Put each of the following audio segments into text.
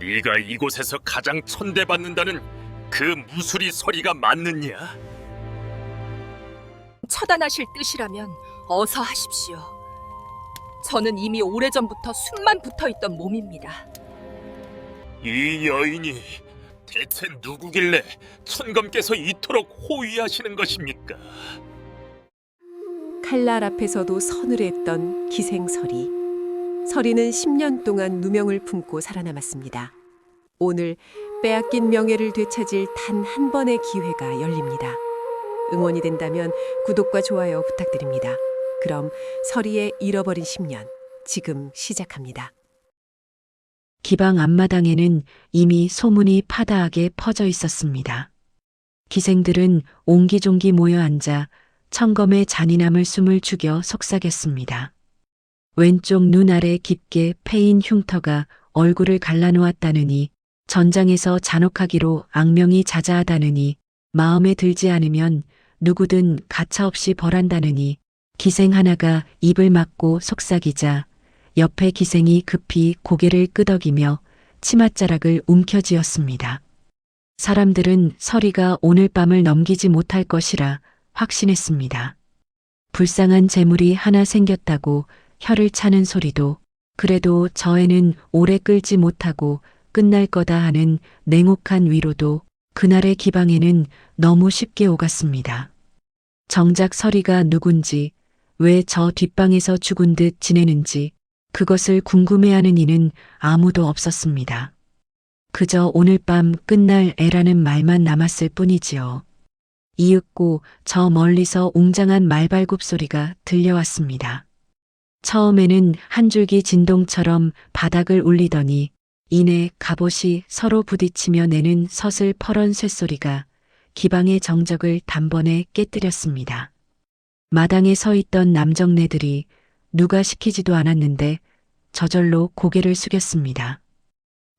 네가 이곳에서 가장 천대받는다는 그 무수리 소리가 맞느냐? 처단하실 뜻이라면 어서 하십시오. 저는 이미 오래전부터 숨만 붙어 있던 몸입니다. 이 여인이 대체 누구길래 천검께서 이토록 호위하시는 것입니까? 칼날 앞에서도 서늘했던 기생설이. 설이는 10년 동안 누명을 품고 살아남았습니다. 오늘 빼앗긴 명예를 되찾을 단 한 번의 기회가 열립니다. 응원이 된다면 구독과 좋아요 부탁드립니다. 그럼 설이의 잃어버린 10년 지금 시작합니다. 기방 앞마당에는 이미 소문이 파다하게 퍼져 있었습니다. 기생들은 옹기종기 모여 앉아 청검의 잔인함을 숨을 죽여 속삭였습니다. 왼쪽 눈 아래 깊게 패인 흉터가 얼굴을 갈라놓았다느니 전장에서 잔혹하기로 악명이 자자하다느니 마음에 들지 않으면 누구든 가차없이 벌한다느니 기생 하나가 입을 막고 속삭이자 옆에 기생이 급히 고개를 끄덕이며 치맛자락을 움켜쥐었습니다. 사람들은 서리가 오늘 밤을 넘기지 못할 것이라 확신했습니다. 불쌍한 재물이 하나 생겼다고 혀를 차는 소리도 그래도 저 애는 오래 끌지 못하고 끝날 거다 하는 냉혹한 위로도 그날의 기방에는 너무 쉽게 오갔습니다. 정작 서리가 누군지 왜 저 뒷방에서 죽은 듯 지내는지 그것을 궁금해하는 이는 아무도 없었습니다. 그저 오늘 밤 끝날 애라는 말만 남았을 뿐이지요. 이윽고 저 멀리서 웅장한 말발굽 소리가 들려왔습니다. 처음에는 한 줄기 진동처럼 바닥을 울리더니 이내 갑옷이 서로 부딪히며 내는 서슬 퍼런 쇳소리가 기방의 정적을 단번에 깨뜨렸습니다. 마당에 서 있던 남정네들이 누가 시키지도 않았는데 저절로 고개를 숙였습니다.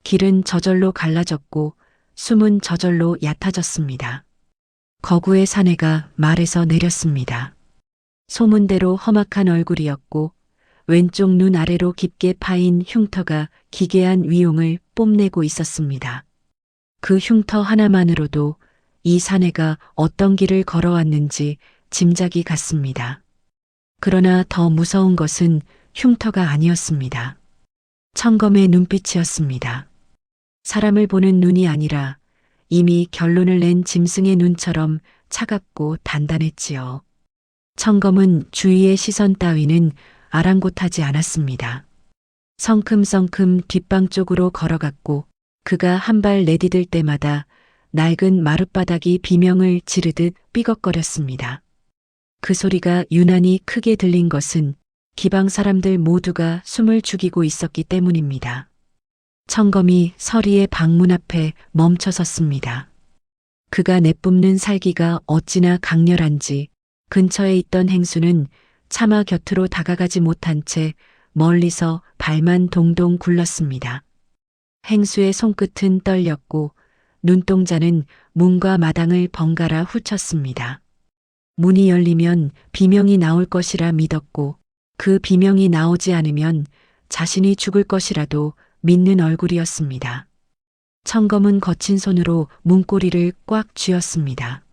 길은 저절로 갈라졌고 숨은 저절로 얕아졌습니다. 거구의 사내가 말에서 내렸습니다. 소문대로 험악한 얼굴이었고 왼쪽 눈 아래로 깊게 파인 흉터가 기괴한 위용을 뽐내고 있었습니다. 그 흉터 하나만으로도 이 사내가 어떤 길을 걸어왔는지 짐작이 갔습니다. 그러나 더 무서운 것은 흉터가 아니었습니다. 청검의 눈빛이었습니다. 사람을 보는 눈이 아니라 이미 결론을 낸 짐승의 눈처럼 차갑고 단단했지요. 청검은 주위의 시선 따위는 아랑곳하지 않았습니다. 성큼성큼 뒷방 쪽으로 걸어갔고 그가 한 발 내디딜 때마다 낡은 마룻바닥이 비명을 지르듯 삐걱거렸습니다. 그 소리가 유난히 크게 들린 것은 기방 사람들 모두가 숨을 죽이고 있었기 때문입니다. 청검이 서리의 방문 앞에 멈춰 섰습니다. 그가 내뿜는 살기가 어찌나 강렬한지 근처에 있던 행수는 차마 곁으로 다가가지 못한 채 멀리서 발만 동동 굴렀습니다. 행수의 손끝은 떨렸고 눈동자는 문과 마당을 번갈아 훑쳤습니다. 문이 열리면 비명이 나올 것이라 믿었고 그 비명이 나오지 않으면 자신이 죽을 것이라도 믿는 얼굴이었습니다. 청검은 거친 손으로 문고리를 꽉 쥐었습니다.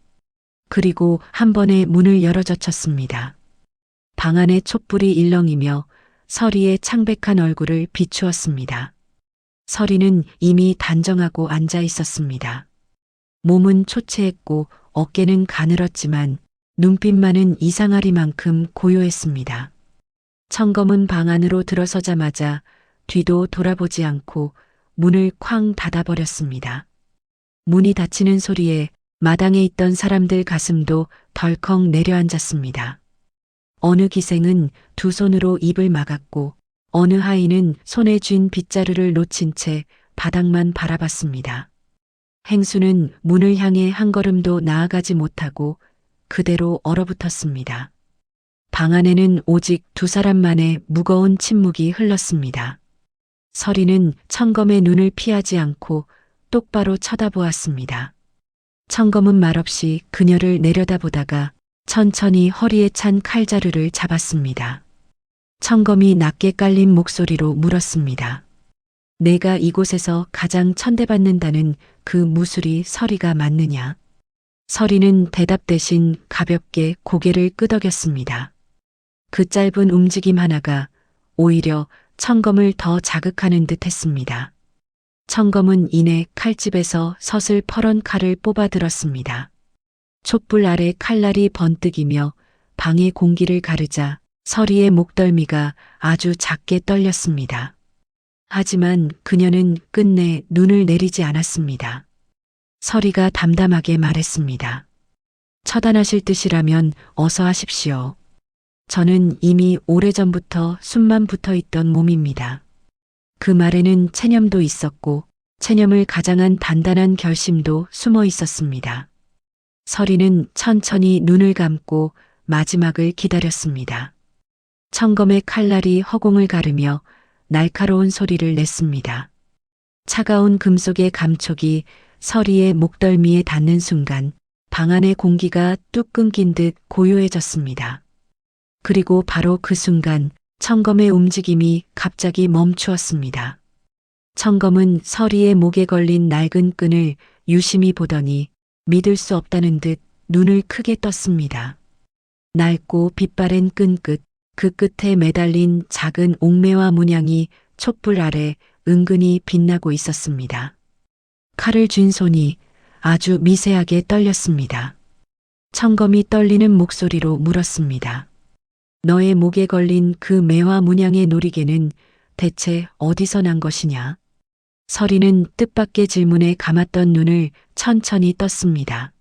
그리고 한 번에 문을 열어젖혔습니다. 방 안의 촛불이 일렁이며 서리의 창백한 얼굴을 비추었습니다. 서리는 이미 단정하고 앉아 있었습니다. 몸은 초췌했고 어깨는 가늘었지만 눈빛만은 이상하리만큼 고요했습니다. 청검은 방 안으로 들어서자마자 뒤도 돌아보지 않고 문을 쾅 닫아버렸습니다. 문이 닫히는 소리에 마당에 있던 사람들 가슴도 덜컥 내려앉았습니다. 어느 기생은 두 손으로 입을 막았고 어느 하인은 손에 쥔 빗자루를 놓친 채 바닥만 바라봤습니다. 행수는 문을 향해 한 걸음도 나아가지 못하고 그대로 얼어붙었습니다. 방 안에는 오직 두 사람만의 무거운 침묵이 흘렀습니다. 서리는 청검의 눈을 피하지 않고 똑바로 쳐다보았습니다. 청검은 말없이 그녀를 내려다보다가 천천히 허리에 찬 칼자루를 잡았습니다. 청검이 낮게 깔린 목소리로 물었습니다. 내가 이곳에서 가장 천대받는다는 그 무술이 서리가 맞느냐? 서리는 대답 대신 가볍게 고개를 끄덕였습니다. 그 짧은 움직임 하나가 오히려 청검을 더 자극하는 듯 했습니다. 청검은 이내 칼집에서 서슬 퍼런 칼을 뽑아 들었습니다. 촛불 아래 칼날이 번뜩이며 방의 공기를 가르자 서리의 목덜미가 아주 작게 떨렸습니다. 하지만 그녀는 끝내 눈을 내리지 않았습니다. 서리가 담담하게 말했습니다. 처단하실 뜻이라면 어서 하십시오. 저는 이미 오래전부터 숨만 붙어 있던 몸입니다. 그 말에는 체념도 있었고 체념을 가장한 단단한 결심도 숨어 있었습니다. 서리는 천천히 눈을 감고 마지막을 기다렸습니다. 청검의 칼날이 허공을 가르며 날카로운 소리를 냈습니다. 차가운 금속의 감촉이 서리의 목덜미에 닿는 순간 방 안의 공기가 뚝 끊긴 듯 고요해졌습니다. 그리고 바로 그 순간 청검의 움직임이 갑자기 멈추었습니다. 청검은 서리의 목에 걸린 낡은 끈을 유심히 보더니 믿을 수 없다는 듯 눈을 크게 떴습니다. 낡고 빛바랜 끈 끝, 그 끝에 매달린 작은 옥매와 문양이 촛불 아래 은근히 빛나고 있었습니다. 칼을 쥔 손이 아주 미세하게 떨렸습니다. 청검이 떨리는 목소리로 물었습니다. 너의 목에 걸린 그 매화 문양의 놀이개는 대체 어디서 난 것이냐? 서리는 뜻밖의 질문에 감았던 눈을 천천히 떴습니다.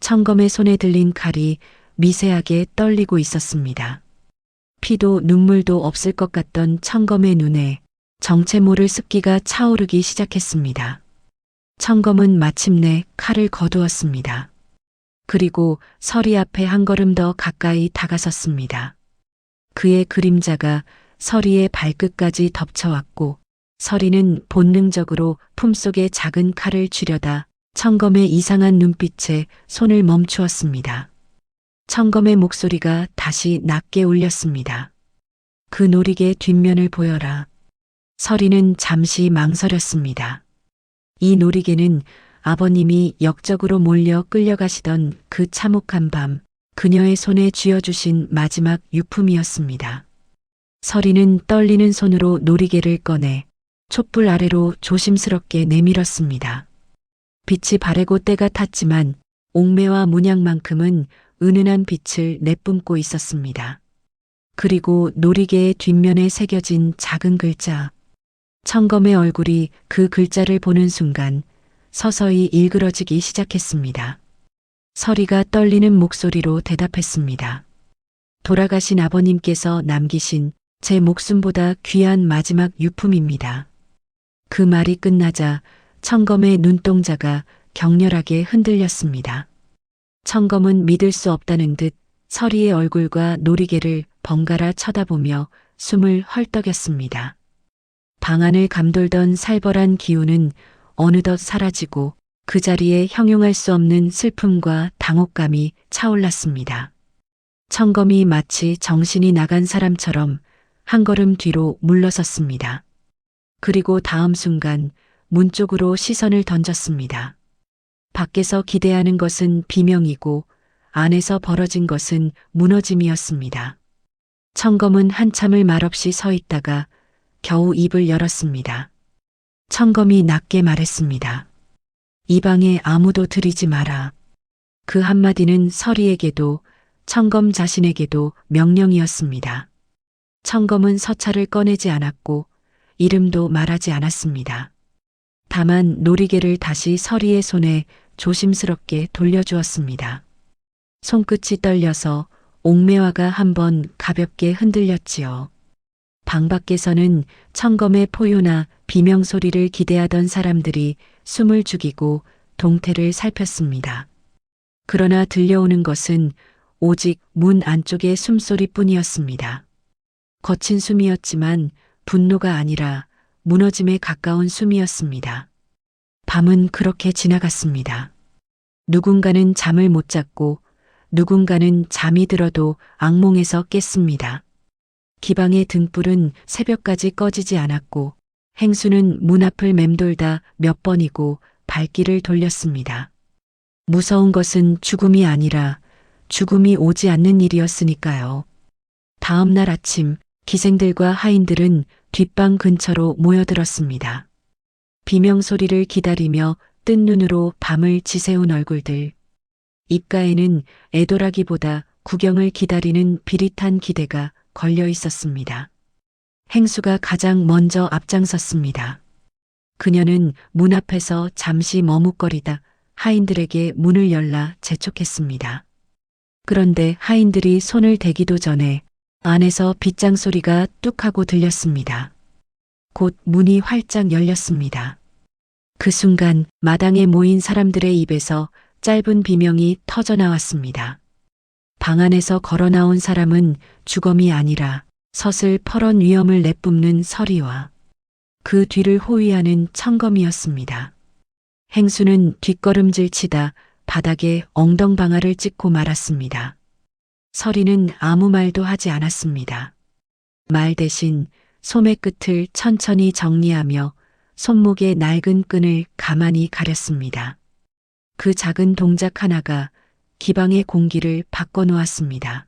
청검의 손에 들린 칼이 미세하게 떨리고 있었습니다. 피도 눈물도 없을 것 같던 청검의 눈에 정체 모를 습기가 차오르기 시작했습니다. 청검은 마침내 칼을 거두었습니다. 그리고 서리 앞에 한 걸음 더 가까이 다가섰습니다. 그의 그림자가 서리의 발끝까지 덮쳐왔고 서리는 본능적으로 품속에 작은 칼을 쥐려다 청검의 이상한 눈빛에 손을 멈추었습니다. 청검의 목소리가 다시 낮게 울렸습니다. 그 놀이개 뒷면을 보여라. 서리는 잠시 망설였습니다. 이 놀이개는 아버님이 역적으로 몰려 끌려가시던 그 참혹한 밤, 그녀의 손에 쥐어주신 마지막 유품이었습니다. 서리는 떨리는 손으로 놀이개를 꺼내 촛불 아래로 조심스럽게 내밀었습니다. 빛이 바래고 때가 탔지만 옥매와 문양만큼은 은은한 빛을 내뿜고 있었습니다. 그리고 놀이개의 뒷면에 새겨진 작은 글자. 청검의 얼굴이 그 글자를 보는 순간 서서히 일그러지기 시작했습니다. 서리가 떨리는 목소리로 대답했습니다. 돌아가신 아버님께서 남기신 제 목숨보다 귀한 마지막 유품입니다. 그 말이 끝나자 청검의 눈동자가 격렬하게 흔들렸습니다. 청검은 믿을 수 없다는 듯 서리의 얼굴과 놀이개를 번갈아 쳐다보며 숨을 헐떡였습니다. 방 안을 감돌던 살벌한 기운은 어느덧 사라지고 그 자리에 형용할 수 없는 슬픔과 당혹감이 차올랐습니다. 청검이 마치 정신이 나간 사람처럼 한 걸음 뒤로 물러섰습니다. 그리고 다음 순간 문 쪽으로 시선을 던졌습니다. 밖에서 기대하는 것은 비명이고 안에서 벌어진 것은 무너짐이었습니다. 청검은 한참을 말없이 서 있다가 겨우 입을 열었습니다. 청검이 낮게 말했습니다. 이 방에 아무도 들이지 마라. 그 한마디는 서리에게도 청검 자신에게도 명령이었습니다. 청검은 서찰을 꺼내지 않았고 이름도 말하지 않았습니다. 다만 놀이개를 다시 서리의 손에 조심스럽게 돌려주었습니다. 손끝이 떨려서 옥매화가 한번 가볍게 흔들렸지요. 방 밖에서는 청검의 포효나 비명 소리를 기대하던 사람들이 숨을 죽이고 동태를 살폈습니다. 그러나 들려오는 것은 오직 문 안쪽의 숨소리뿐이었습니다. 거친 숨이었지만 분노가 아니라 무너짐에 가까운 숨이었습니다. 밤은 그렇게 지나갔습니다. 누군가는 잠을 못 잤고 누군가는 잠이 들어도 악몽에서 깼습니다. 기방의 등불은 새벽까지 꺼지지 않았고 행수는 문 앞을 맴돌다 몇 번이고 발길을 돌렸습니다. 무서운 것은 죽음이 아니라 죽음이 오지 않는 일이었으니까요. 다음 날 아침 기생들과 하인들은 뒷방 근처로 모여들었습니다. 비명 소리를 기다리며 뜬 눈으로 밤을 지새운 얼굴들. 입가에는 애도라기보다 구경을 기다리는 비릿한 기대가 걸려 있었습니다. 행수가 가장 먼저 앞장섰습니다. 그녀는 문 앞에서 잠시 머뭇거리다 하인들에게 문을 열라 재촉했습니다. 그런데 하인들이 손을 대기도 전에 안에서 빗장 소리가 뚝 하고 들렸습니다. 곧 문이 활짝 열렸습니다. 그 순간 마당에 모인 사람들의 입에서 짧은 비명이 터져 나왔습니다. 방 안에서 걸어 나온 사람은 주검이 아니라 서슬 퍼런 위험을 내뿜는 서리와 그 뒤를 호위하는 청검이었습니다. 행수는 뒷걸음질 치다 바닥에 엉덩방아를 찍고 말았습니다. 서리는 아무 말도 하지 않았습니다. 말 대신 소매 끝을 천천히 정리하며 손목의 낡은 끈을 가만히 가렸습니다. 그 작은 동작 하나가 기방의 공기를 바꿔놓았습니다.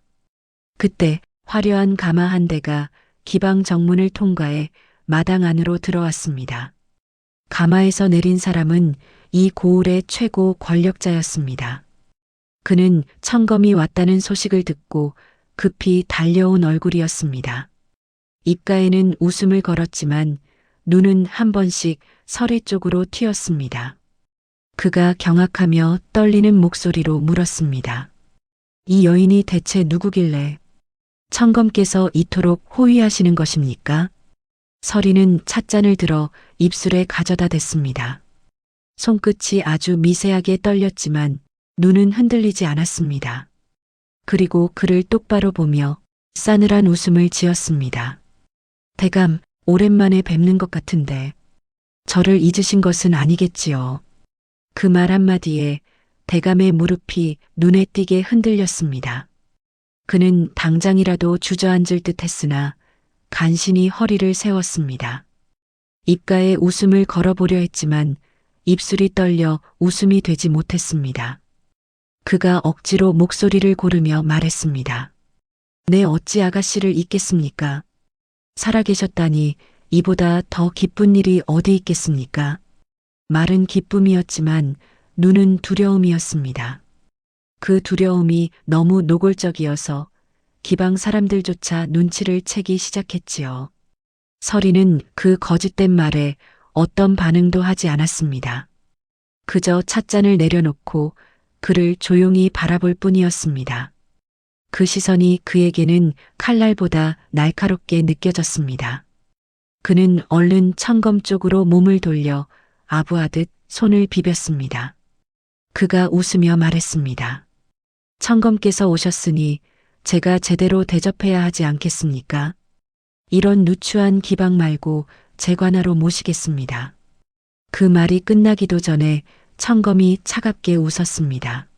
그때 화려한 가마 한 대가 기방 정문을 통과해 마당 안으로 들어왔습니다. 가마에서 내린 사람은 이 고을의 최고 권력자였습니다. 그는 청검이 왔다는 소식을 듣고 급히 달려온 얼굴이었습니다. 입가에는 웃음을 걸었지만 눈은 한 번씩 서리 쪽으로 튀었습니다. 그가 경악하며 떨리는 목소리로 물었습니다. 이 여인이 대체 누구길래 청검께서 이토록 호위하시는 것입니까? 서리는 찻잔을 들어 입술에 가져다 댔습니다. 손끝이 아주 미세하게 떨렸지만 눈은 흔들리지 않았습니다. 그리고 그를 똑바로 보며 싸늘한 웃음을 지었습니다. 대감, 오랜만에 뵙는 것 같은데 저를 잊으신 것은 아니겠지요. 그 말 한마디에 대감의 무릎이 눈에 띄게 흔들렸습니다. 그는 당장이라도 주저앉을 듯 했으나 간신히 허리를 세웠습니다. 입가에 웃음을 걸어보려 했지만 입술이 떨려 웃음이 되지 못했습니다. 그가 억지로 목소리를 고르며 말했습니다. 내 어찌 아가씨를 잊겠습니까? 살아계셨다니 이보다 더 기쁜 일이 어디 있겠습니까? 말은 기쁨이었지만 눈은 두려움이었습니다. 그 두려움이 너무 노골적이어서 기방 사람들조차 눈치를 채기 시작했지요. 서리는 그 거짓된 말에 어떤 반응도 하지 않았습니다. 그저 찻잔을 내려놓고 그를 조용히 바라볼 뿐이었습니다. 그 시선이 그에게는 칼날보다 날카롭게 느껴졌습니다. 그는 얼른 청검 쪽으로 몸을 돌려 아부하듯 손을 비볐습니다. 그가 웃으며 말했습니다. 청검께서 오셨으니 제가 제대로 대접해야 하지 않겠습니까? 이런 누추한 기방 말고 재관하러 모시겠습니다. 그 말이 끝나기도 전에 청검이 차갑게 웃었습니다.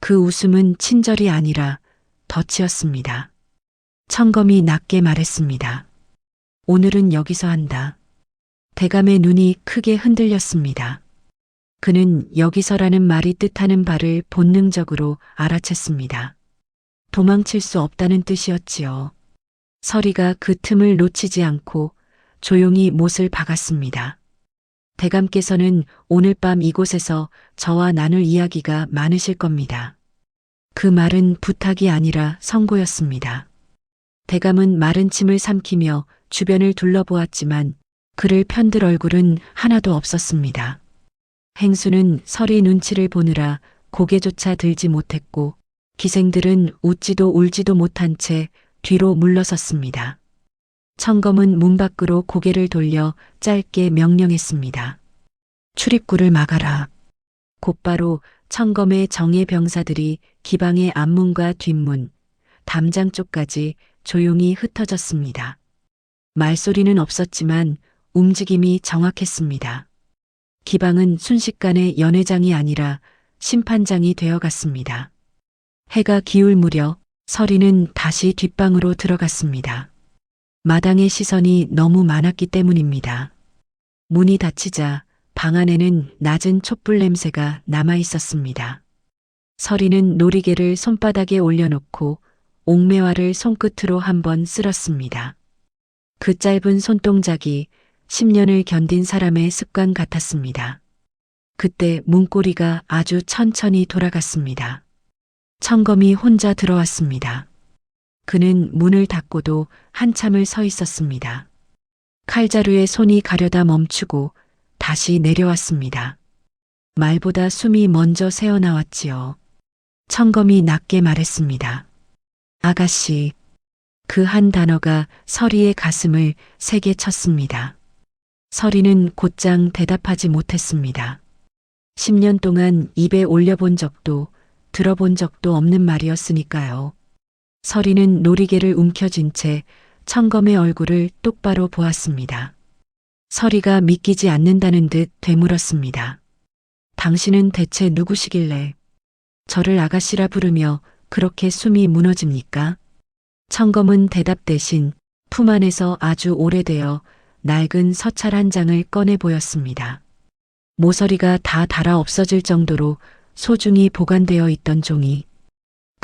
그 웃음은 친절이 아니라 덫이었습니다. 청검이 낮게 말했습니다. 오늘은 여기서 한다. 대감의 눈이 크게 흔들렸습니다. 그는 여기서라는 말이 뜻하는 바를 본능적으로 알아챘습니다. 도망칠 수 없다는 뜻이었지요. 서리가 그 틈을 놓치지 않고 조용히 못을 박았습니다. 대감께서는 오늘 밤 이곳에서 저와 나눌 이야기가 많으실 겁니다. 그 말은 부탁이 아니라 선고였습니다. 대감은 마른 침을 삼키며 주변을 둘러보았지만 그를 편들 얼굴은 하나도 없었습니다. 행수는 서리 눈치를 보느라 고개조차 들지 못했고 기생들은 웃지도 울지도 못한 채 뒤로 물러섰습니다. 청검은 문 밖으로 고개를 돌려 짧게 명령했습니다. 출입구를 막아라. 곧바로 청검의 정예 병사들이 기방의 앞문과 뒷문, 담장 쪽까지 조용히 흩어졌습니다. 말소리는 없었지만 움직임이 정확했습니다. 기방은 순식간에 연회장이 아니라 심판장이 되어갔습니다. 해가 기울 무렵 서리는 다시 뒷방으로 들어갔습니다. 마당의 시선이 너무 많았기 때문입니다. 문이 닫히자 방 안에는 낮은 촛불 냄새가 남아 있었습니다. 서리는 놀이개를 손바닥에 올려놓고 옥매화를 손끝으로 한번 쓸었습니다. 그 짧은 손동작이 10년을 견딘 사람의 습관 같았습니다. 그때 문고리가 아주 천천히 돌아갔습니다. 청검이 혼자 들어왔습니다. 그는 문을 닫고도 한참을 서 있었습니다. 칼자루에 손이 가려다 멈추고 다시 내려왔습니다. 말보다 숨이 먼저 새어나왔지요. 청검이 낮게 말했습니다. 아가씨. 그 한 단어가 서리의 가슴을 세게 쳤습니다. 서리는 곧장 대답하지 못했습니다. 10년 동안 입에 올려본 적도 들어본 적도 없는 말이었으니까요. 서리는 놀이개를 움켜쥔 채 청검의 얼굴을 똑바로 보았습니다. 서리가 믿기지 않는다는 듯 되물었습니다. 당신은 대체 누구시길래 저를 아가씨라 부르며 그렇게 숨이 무너집니까? 청검은 대답 대신 품 안에서 아주 오래되어 낡은 서찰 한 장을 꺼내 보였습니다. 모서리가 다 닳아 없어질 정도로 소중히 보관되어 있던 종이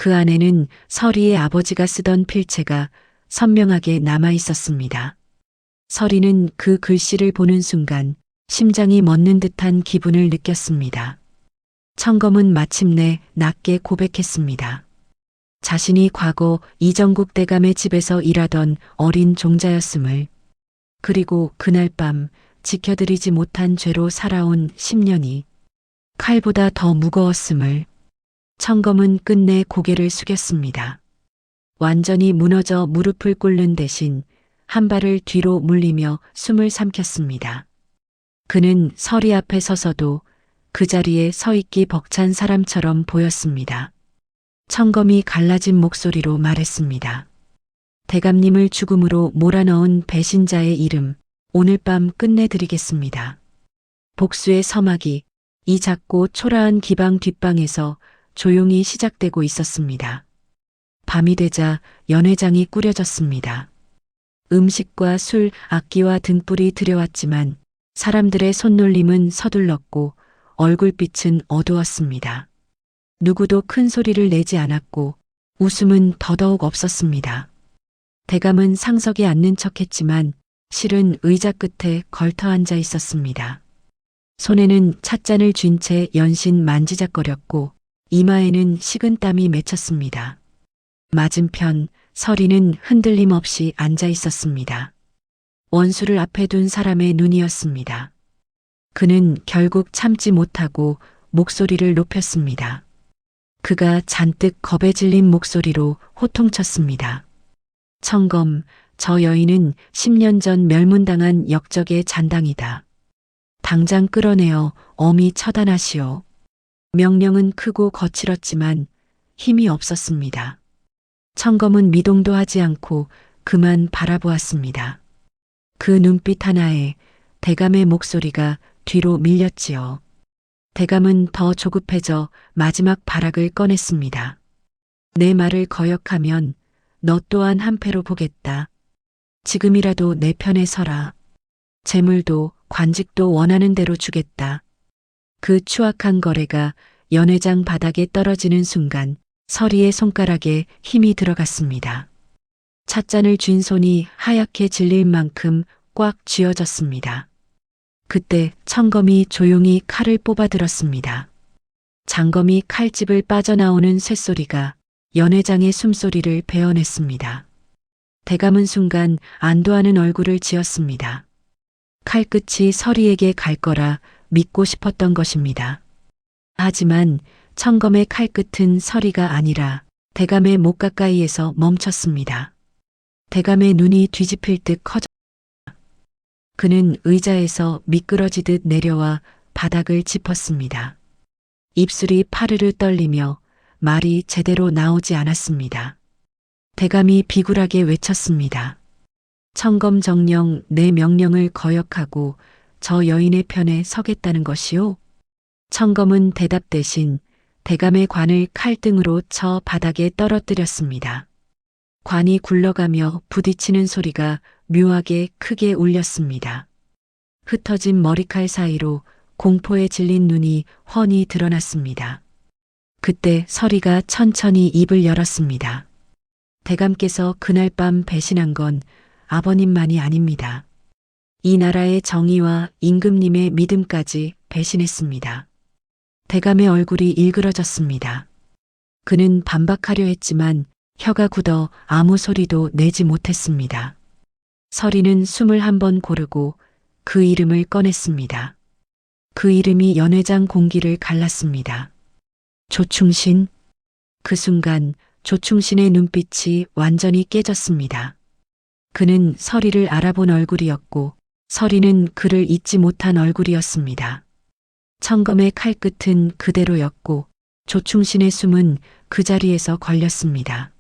그 안에는 서리의 아버지가 쓰던 필체가 선명하게 남아 있었습니다. 서리는 그 글씨를 보는 순간 심장이 멎는 듯한 기분을 느꼈습니다. 청검은 마침내 낮게 고백했습니다. 자신이 과거 이정국 대감의 집에서 일하던 어린 종자였음을 그리고 그날 밤 지켜드리지 못한 죄로 살아온 10년이 칼보다 더 무거웠음을 청검은 끝내 고개를 숙였습니다. 완전히 무너져 무릎을 꿇는 대신 한 발을 뒤로 물리며 숨을 삼켰습니다. 그는 서리 앞에 서서도 그 자리에 서 있기 벅찬 사람처럼 보였습니다. 청검이 갈라진 목소리로 말했습니다. 대감님을 죽음으로 몰아넣은 배신자의 이름 오늘 밤 끝내드리겠습니다. 복수의 서막이 이 작고 초라한 기방 뒷방에서 조용히 시작되고 있었습니다. 밤이 되자 연회장이 꾸려졌습니다. 음식과 술, 악기와 등불이 들여왔지만 사람들의 손놀림은 서둘렀고 얼굴빛은 어두웠습니다. 누구도 큰 소리를 내지 않았고 웃음은 더더욱 없었습니다. 대감은 상석에 앉는 척 했지만 실은 의자 끝에 걸터 앉아 있었습니다. 손에는 찻잔을 쥔 채 연신 만지작거렸고 이마에는 식은땀이 맺혔습니다. 맞은편 서리는 흔들림 없이 앉아 있었습니다. 원수를 앞에 둔 사람의 눈이었습니다. 그는 결국 참지 못하고 목소리를 높였습니다. 그가 잔뜩 겁에 질린 목소리로 호통쳤습니다. 청검, 저 여인은 10년 전 멸문당한 역적의 잔당이다. 당장 끌어내어 엄히 처단하시오. 명령은 크고 거칠었지만 힘이 없었습니다. 청검은 미동도 하지 않고 그만 바라보았습니다. 그 눈빛 하나에 대감의 목소리가 뒤로 밀렸지요. 대감은 더 조급해져 마지막 발악을 꺼냈습니다. 내 말을 거역하면 너 또한 한패로 보겠다. 지금이라도 내 편에 서라. 재물도 관직도 원하는 대로 주겠다. 그 추악한 거래가 연회장 바닥에 떨어지는 순간 서리의 손가락에 힘이 들어갔습니다. 찻잔을 쥔 손이 하얗게 질릴 만큼 꽉 쥐어졌습니다. 그때 청검이 조용히 칼을 뽑아들었습니다. 장검이 칼집을 빠져나오는 쇳소리가 연회장의 숨소리를 베어냈습니다. 대감은 순간 안도하는 얼굴을 지었습니다. 칼끝이 서리에게 갈 거라 믿고 싶었던 것입니다. 하지만 청검의 칼끝은 서리가 아니라 대감의 목 가까이에서 멈췄습니다. 대감의 눈이 뒤집힐 듯 커졌 그는 의자에서 미끄러지듯 내려와 바닥을 짚었습니다. 입술이 파르르 떨리며 말이 제대로 나오지 않았습니다. 대감이 비굴하게 외쳤습니다. 청검 정령 내 명령을 거역하고 저 여인의 편에 서겠다는 것이요? 청검은 대답 대신 대감의 관을 칼등으로 쳐 바닥에 떨어뜨렸습니다. 관이 굴러가며 부딪히는 소리가 묘하게 크게 울렸습니다. 흩어진 머리칼 사이로 공포에 질린 눈이 훤히 드러났습니다. 그때 서리가 천천히 입을 열었습니다. 대감께서 그날 밤 배신한 건 아버님만이 아닙니다. 이 나라의 정의와 임금님의 믿음까지 배신했습니다. 대감의 얼굴이 일그러졌습니다. 그는 반박하려 했지만 혀가 굳어 아무 소리도 내지 못했습니다. 서리는 숨을 한 번 고르고 그 이름을 꺼냈습니다. 그 이름이 연회장 공기를 갈랐습니다. 조충신. 그 순간 조충신의 눈빛이 완전히 깨졌습니다. 그는 서리를 알아본 얼굴이었고 서리는 그를 잊지 못한 얼굴이었습니다. 청검의 칼끝은 그대로였고 조충신의 숨은 그 자리에서 걸렸습니다.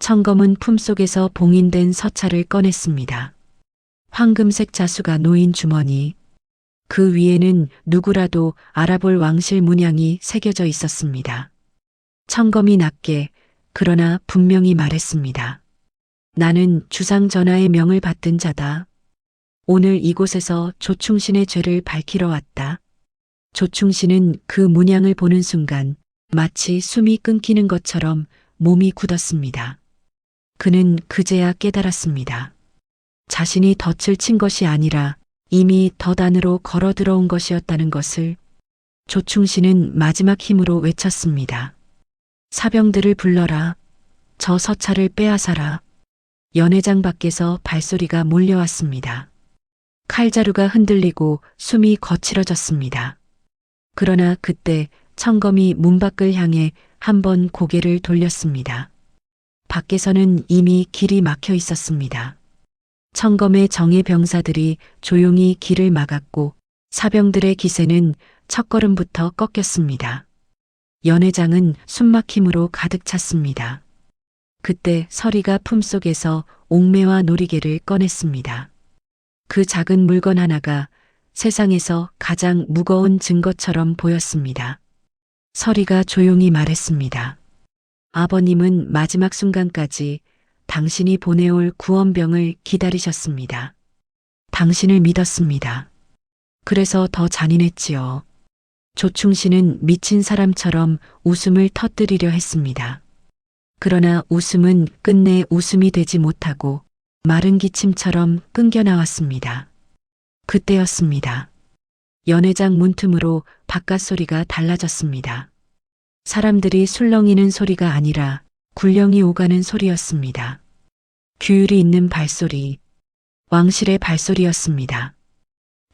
청검은 품속에서 봉인된 서찰을 꺼냈습니다. 황금색 자수가 놓인 주머니. 그 위에는 누구라도 알아볼 왕실 문양이 새겨져 있었습니다. 청검이 낮게 그러나 분명히 말했습니다. 나는 주상 전하의 명을 받든 자다. 오늘 이곳에서 조충신의 죄를 밝히러 왔다. 조충신은 그 문양을 보는 순간 마치 숨이 끊기는 것처럼 몸이 굳었습니다. 그는 그제야 깨달았습니다. 자신이 덫을 친 것이 아니라 이미 덫 안으로 걸어 들어온 것이었다는 것을 조충신은 마지막 힘으로 외쳤습니다. 사병들을 불러라. 저 서찰을 빼앗아라. 연회장 밖에서 발소리가 몰려왔습니다. 칼자루가 흔들리고 숨이 거칠어졌습니다. 그러나 그때 청검이 문 밖을 향해 한 번 고개를 돌렸습니다. 밖에서는 이미 길이 막혀 있었습니다. 청검의 정예 병사들이 조용히 길을 막았고 사병들의 기세는 첫걸음부터 꺾였습니다. 연회장은 숨막힘으로 가득 찼습니다. 그때 서리가 품속에서 옥매와 놀이개를 꺼냈습니다. 그 작은 물건 하나가 세상에서 가장 무거운 증거처럼 보였습니다. 서리가 조용히 말했습니다. 아버님은 마지막 순간까지 당신이 보내올 구원병을 기다리셨습니다. 당신을 믿었습니다. 그래서 더 잔인했지요. 조충신은 미친 사람처럼 웃음을 터뜨리려 했습니다. 그러나 웃음은 끝내 웃음이 되지 못하고 마른 기침처럼 끊겨 나왔습니다. 그때였습니다. 연회장 문틈으로 바깥 소리가 달라졌습니다. 사람들이 술렁이는 소리가 아니라 굴령이 오가는 소리였습니다. 규율이 있는 발소리, 왕실의 발소리였습니다.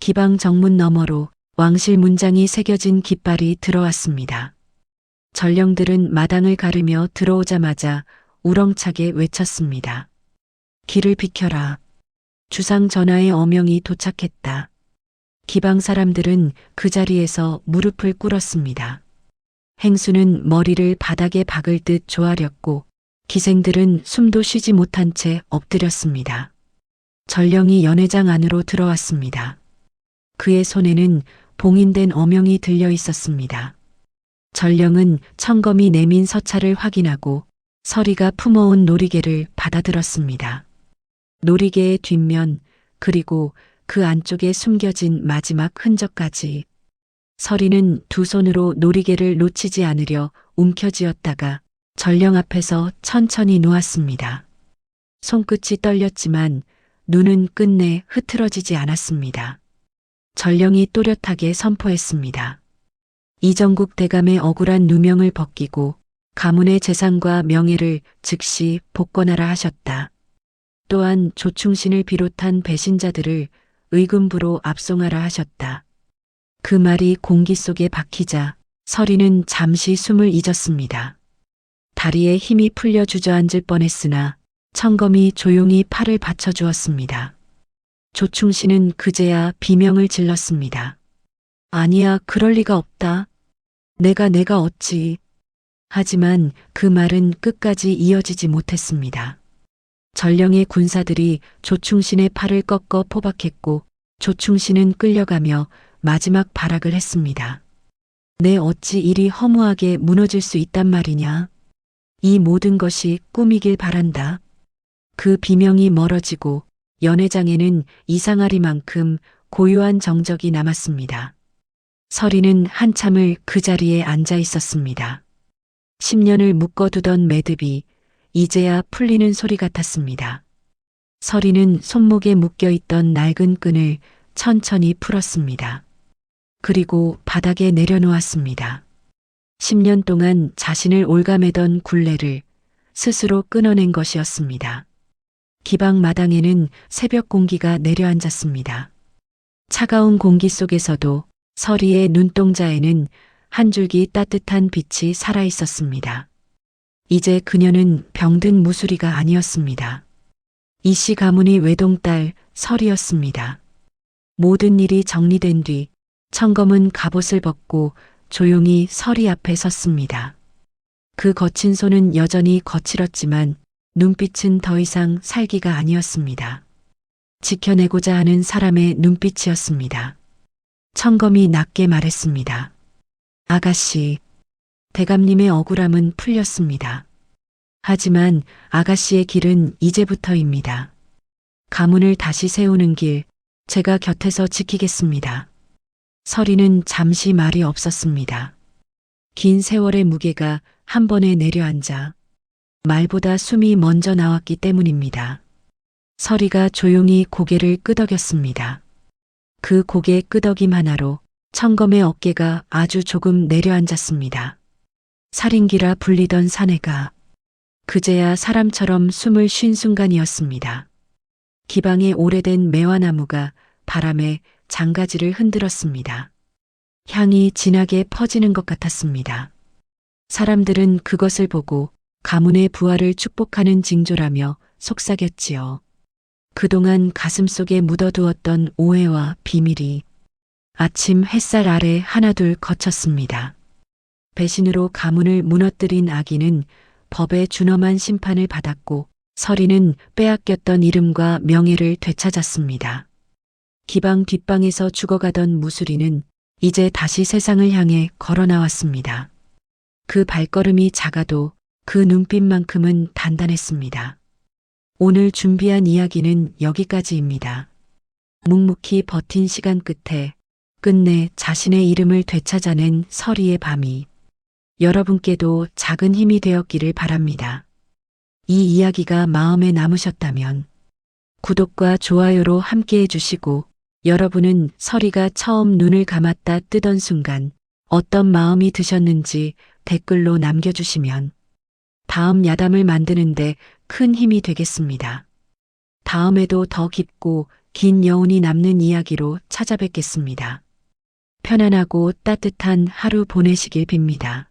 기방 정문 너머로 왕실 문장이 새겨진 깃발이 들어왔습니다. 전령들은 마당을 가르며 들어오자마자 우렁차게 외쳤습니다. 길을 비켜라. 주상 전하의 어명이 도착했다. 기방 사람들은 그 자리에서 무릎을 꿇었습니다. 행수는 머리를 바닥에 박을 듯 조아렸고 기생들은 숨도 쉬지 못한 채 엎드렸습니다. 전령이 연회장 안으로 들어왔습니다. 그의 손에는 봉인된 어명이 들려 있었습니다. 전령은 청검이 내민 서찰을 확인하고 서리가 품어온 놀이개를 받아들었습니다. 놀이개의 뒷면 그리고 그 안쪽에 숨겨진 마지막 흔적까지 서리는 두 손으로 놀이개를 놓치지 않으려 움켜쥐었다가 전령 앞에서 천천히 놓았습니다. 손끝이 떨렸지만 눈은 끝내 흐트러지지 않았습니다. 전령이 또렷하게 선포했습니다. 이정국 대감의 억울한 누명을 벗기고 가문의 재산과 명예를 즉시 복권하라 하셨다. 또한 조충신을 비롯한 배신자들을 의금부로 압송하라 하셨다. 그 말이 공기 속에 박히자 서리는 잠시 숨을 잊었습니다. 다리에 힘이 풀려 주저앉을 뻔했으나 청검이 조용히 팔을 받쳐주었습니다. 조충신은 그제야 비명을 질렀습니다. 아니야, 그럴 리가 없다. 내가 내가 어찌. 하지만 그 말은 끝까지 이어지지 못했습니다. 전령의 군사들이 조충신의 팔을 꺾어 포박했고 조충신은 끌려가며 마지막 발악을 했습니다. 내 어찌 이리 허무하게 무너질 수 있단 말이냐. 이 모든 것이 꿈이길 바란다. 그 비명이 멀어지고 연회장에는 이상하리만큼 고요한 정적이 남았습니다. 서리는 한참을 그 자리에 앉아 있었습니다. 10년을 묶어두던 매듭이 이제야 풀리는 소리 같았습니다. 서리는 손목에 묶여있던 낡은 끈을 천천히 풀었습니다. 그리고 바닥에 내려놓았습니다. 10년 동안 자신을 올가매던 굴레를 스스로 끊어낸 것이었습니다. 기방 마당에는 새벽 공기가 내려앉았습니다. 차가운 공기 속에서도 서리의 눈동자에는 한 줄기 따뜻한 빛이 살아 있었습니다. 이제 그녀는 병든 무수리가 아니었습니다. 이씨 가문의 외동딸 설이었습니다. 모든 일이 정리된 뒤 청검은 갑옷을 벗고 조용히 서리 앞에 섰습니다. 그 거친 손은 여전히 거칠었지만 눈빛은 더 이상 살기가 아니었습니다. 지켜내고자 하는 사람의 눈빛이었습니다. 청검이 낮게 말했습니다. 아가씨, 대감님의 억울함은 풀렸습니다. 하지만 아가씨의 길은 이제부터입니다. 가문을 다시 세우는 길, 제가 곁에서 지키겠습니다. 서리는 잠시 말이 없었습니다. 긴 세월의 무게가 한 번에 내려앉아 말보다 숨이 먼저 나왔기 때문입니다. 서리가 조용히 고개를 끄덕였습니다. 그 고개 끄덕임 하나로 청검의 어깨가 아주 조금 내려앉았습니다. 살인기라 불리던 사내가 그제야 사람처럼 숨을 쉰 순간이었습니다. 기방의 오래된 매화나무가 바람에 장가지를 흔들었습니다. 향이 진하게 퍼지는 것 같았습니다. 사람들은 그것을 보고 가문의 부활을 축복하는 징조라며 속삭였지요. 그동안 가슴 속에 묻어두었던 오해와 비밀이 아침 햇살 아래 하나둘 거쳤습니다. 배신으로 가문을 무너뜨린 아기는 법의 준엄한 심판을 받았고 서리는 빼앗겼던 이름과 명예를 되찾았습니다. 기방 뒷방에서 죽어가던 무수리는 이제 다시 세상을 향해 걸어 나왔습니다. 그 발걸음이 작아도 그 눈빛만큼은 단단했습니다. 오늘 준비한 이야기는 여기까지입니다. 묵묵히 버틴 시간 끝에 끝내 자신의 이름을 되찾아낸 서리의 밤이 여러분께도 작은 힘이 되었기를 바랍니다. 이 이야기가 마음에 남으셨다면 구독과 좋아요로 함께 해주시고 여러분은 서리가 처음 눈을 감았다 뜨던 순간 어떤 마음이 드셨는지 댓글로 남겨주시면 다음 야담을 만드는데 큰 힘이 되겠습니다. 다음에도 더 깊고 긴 여운이 남는 이야기로 찾아뵙겠습니다. 편안하고 따뜻한 하루 보내시길 빕니다.